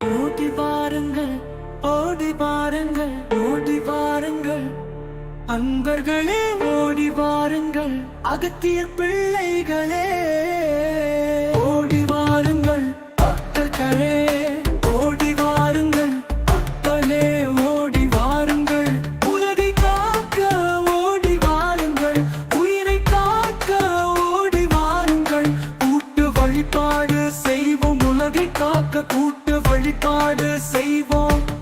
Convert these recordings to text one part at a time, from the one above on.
ஓடி பாருங்கள் ஓடி பாருங்கள் ஓடி பாருங்கள் அன்பர்களே ஓடி பாருங்கள் அகத்திய பிள்ளைகளே. வழிபாடு செய்வோம்.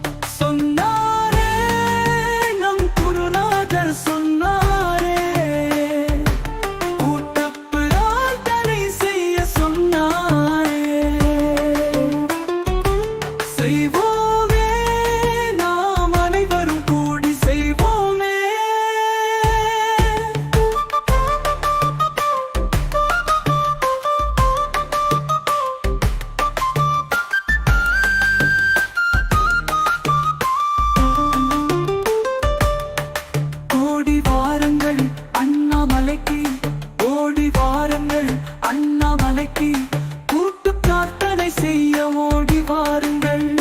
செய்ய ஓடி வாருங்கள்.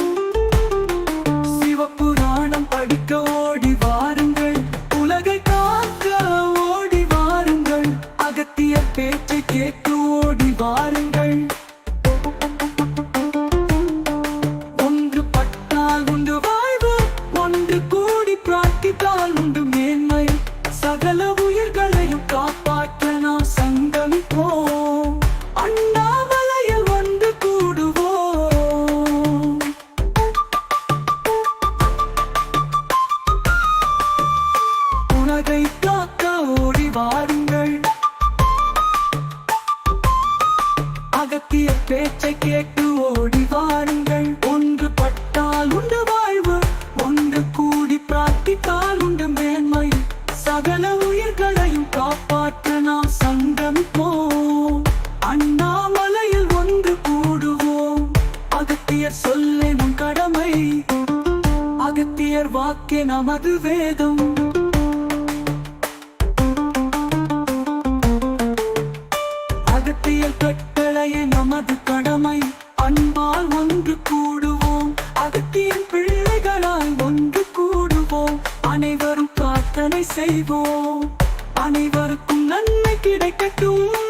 சிவப்புராணம் படிக்க ஓடி வாருங்கள். உலகை காக்க ஓடி வாருங்கள். அகத்திய பேச்சை கேட்டு ஓடி வாருங்கள். உலகை காக்க ஓடி வாருங்கள். அகத்திய பேச்சை கேட்டு ஓடி வாருங்கள். ஒன்று பட்டால் உண்டு வாழ்வு ஒன்று கூடி பிரார்த்தித்தால் உண்டு மேன்மை. சகல உயிர்களையும் காப்பாற்ற நாம் சங்கமிப்போம். அண்ணாமலையில் ஒன்று கூடுவோம். அகத்தியர் சொல்லே நம் கடமை. அகத்தியர் வாக்கே நமது வேதம். நமது கடமை. அன்பால் ஒன்று கூடுவோம். அகத்தியல் பிள்ளைகளால் ஒன்று கூடுவோம். அனைவரும் பிரார்த்தனை செய்வோம். அனைவருக்கும் நன்மை கிடைக்கட்டும்.